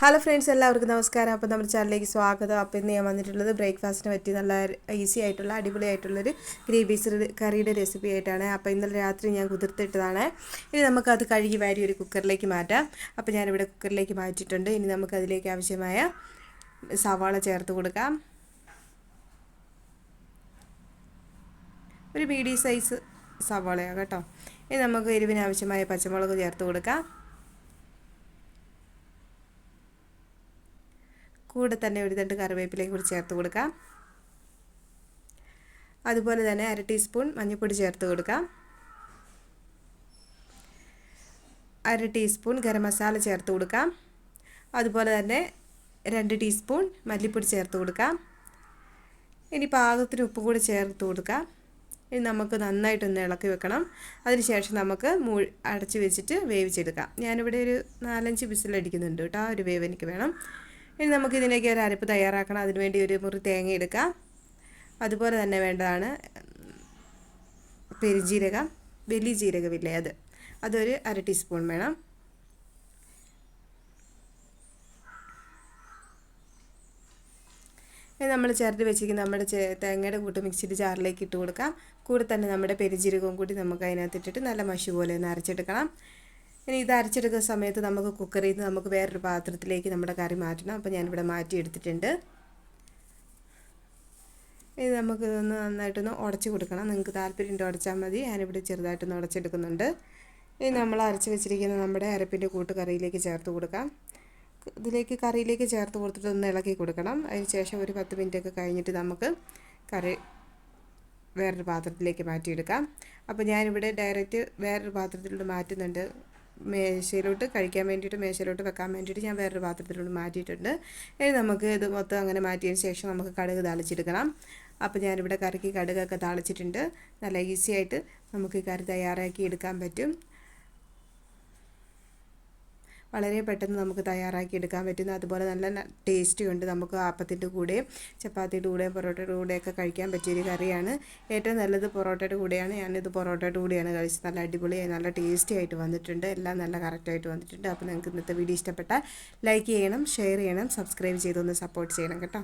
Hello friends എല്ലാവർക്കും നമസ്കാരം. അപ്പോൾ നമ്മുടെ ചാനലിലേക്ക് സ്വാഗതം. അപ്പോൾ ഇന്ന് ഞാൻ വന്നിട്ടുള്ളത് ബ്രേക്ക്ഫാസ്റ്റിന് പറ്റി നല്ല ഈസി ആയിട്ടുള്ള അടിപൊളിയായിട്ടുള്ളൊരു ഗ്രേവി പീസ് കറിയുടെ റെസിപ്പി ആയിട്ടാണ്. അപ്പോൾ ഇന്നലെ രാത്രി ഞാൻ കുതിർത്തിട്ടതാണ്. ഇനി നമുക്കത് കഴുകി വാരി ഒരു കുക്കറിലേക്ക് മാറ്റാം. അപ്പോൾ ഞാനിവിടെ കുക്കറിലേക്ക് മാറ്റിയിട്ടുണ്ട്. ഇനി നമുക്കതിലേക്ക് ആവശ്യമായ സവാള ചേർത്ത് കൊടുക്കാം. ഒരു മീഡിയം സൈസ് സവാളയാണ് കേട്ടോ. ഇനി നമുക്ക് എരിവിന് ആവശ്യമായ പച്ചമുളക് ചേർത്ത് കൊടുക്കാം. കൂടെ തന്നെ ഒരു തണ്ട് കറിവേപ്പിലയും കൂടി ചേർത്ത് കൊടുക്കാം. അതുപോലെ തന്നെ അര ടീസ്പൂൺ മഞ്ഞൾപ്പൊടി ചേർത്ത് കൊടുക്കാം. അര ടീസ്പൂൺ ഗരം മസാല ചേർത്ത് കൊടുക്കാം. അതുപോലെ തന്നെ രണ്ട് ടീസ്പൂൺ മല്ലിപ്പൊടി ചേർത്ത് കൊടുക്കാം. ഇനി പാകത്തിന് ഉപ്പ് കൂടി ചേർത്ത് കൊടുക്കാം. ഇനി നമുക്ക് നന്നായിട്ടൊന്ന് ഇളക്കി വെക്കണം. അതിനുശേഷം നമുക്ക് മൂ അടച്ച് വെച്ചിട്ട് വേവിച്ചെടുക്കാം. ഞാനിവിടെ ഒരു നാലഞ്ച് വിസിലടിക്കുന്നുണ്ട് കേട്ടോ. ആ ഒരു വേവ് എനിക്ക് വേണം. ഇനി നമുക്ക് ഇതിലേക്ക് ഒരു അരപ്പ് തയ്യാറാക്കണം. അതിനുവേണ്ടി ഒരു മുറി തേങ്ങ എടുക്കാം. അതുപോലെ തന്നെ വേണ്ടതാണ് പെരുജീരകം വലിയ ജീരകമില്ലേ അത്. അതൊരു അര ടീസ്പൂൺ വേണം. ഇനി നമ്മൾ ചേർത്ത് വെച്ചിരിക്കുന്ന നമ്മുടെ തേങ്ങയുടെ കൂട്ട് മിക്സിയുടെ ജാറിലേക്ക് ഇട്ട് കൊടുക്കാം. കൂടെ തന്നെ നമ്മുടെ പെരുജീരകവും കൂടി നമുക്ക് അതിനകത്ത് ഇട്ടിട്ട് നല്ല മഷി പോലെ ഒന്ന് അരച്ചെടുക്കണം. ഇനി ഇത് അരച്ചെടുക്കുന്ന സമയത്ത് നമുക്ക് കുക്കറിൽ നിന്ന് നമുക്ക് വേറൊരു പാത്രത്തിലേക്ക് നമ്മുടെ കറി മാറ്റണം. അപ്പോൾ ഞാനിവിടെ മാറ്റി എടുത്തിട്ടുണ്ട്. ഇത് നമുക്ക് ഇതൊന്ന് നന്നായിട്ടൊന്ന് ഉടച്ച് കൊടുക്കണം. നിങ്ങൾക്ക് താല്പര്യം ഉടച്ചാൽ മതി. ഞാനിവിടെ ചെറുതായിട്ടൊന്ന് ഉടച്ചെടുക്കുന്നുണ്ട്. ഇനി നമ്മൾ അരച്ച് വെച്ചിരിക്കുന്ന നമ്മുടെ അരപ്പിന്റെ കൂട്ട് കറിയിലേക്ക് ചേർത്ത് കൊടുക്കാം. ഇതിലേക്ക് കറിയിലേക്ക് ചേർത്ത് കൊടുത്തിട്ട് ഒന്ന് ഇളക്കി കൊടുക്കണം. അതിന് ശേഷം ഒരു പത്ത് മിനിറ്റൊക്കെ കഴിഞ്ഞിട്ട് നമുക്ക് കറി വേറൊരു പാത്രത്തിലേക്ക് മാറ്റിയെടുക്കാം. അപ്പോൾ ഞാനിവിടെ ഡയറക്റ്റ് വേറൊരു പാത്രത്തിലോട്ട് മാറ്റുന്നുണ്ട്. മേശയിലോട്ട് കഴിക്കാൻ വേണ്ടിയിട്ട് മേശയിലോട്ട് വെക്കാൻ വേണ്ടിയിട്ട് ഞാൻ വേറൊരു പാത്രത്തിലോട്ട് മാറ്റിയിട്ടുണ്ട്. ഇനി നമുക്ക് ഇത് മൊത്തം അങ്ങനെ മാറ്റിയതിന് ശേഷം നമുക്ക് കടുക് തളിച്ചെടുക്കണം. അപ്പോൾ ഞാനിവിടെ കറിക്ക് കടുകൊക്കെ തളിച്ചിട്ടുണ്ട്. നല്ല ഈസി ആയിട്ട് നമുക്ക് കറി തയ്യാറാക്കി എടുക്കാൻ പറ്റും. വളരെ പെട്ടെന്ന് നമുക്ക് തയ്യാറാക്കി എടുക്കാൻ പറ്റുന്ന അതുപോലെ നല്ല ടേസ്റ്റി ഉണ്ട് നമുക്ക് ആപ്പത്തിന്റെ കൂടെയും ചപ്പാത്തിയുടെ കൂടെയും പൊറോട്ടയുടെ കൂടെയൊക്കെ കഴിക്കാൻ പറ്റിയൊരു കറിയാണ്. ഏറ്റവും നല്ലത് പൊറോട്ടയുടെ കൂടെയാണ്. ഞാനിത് പൊറോട്ടയുടെ കൂടെയാണ് കഴിച്ചത്. നല്ല അടിപൊളിയായി നല്ല ടേസ്റ്റി ആയിട്ട് വന്നിട്ടുണ്ട്. എല്ലാം നല്ല കറക്റ്റായിട്ട് വന്നിട്ടുണ്ട്. അപ്പോൾ നിങ്ങൾക്ക് ഇന്നത്തെ വീഡിയോ ഇഷ്ടപ്പെട്ടാൽ ലൈക്ക് ചെയ്യണം ഷെയർ ചെയ്യണം സബ്സ്ക്രൈബ് ചെയ്തൊന്ന് സപ്പോർട്ട് ചെയ്യണം കേട്ടോ.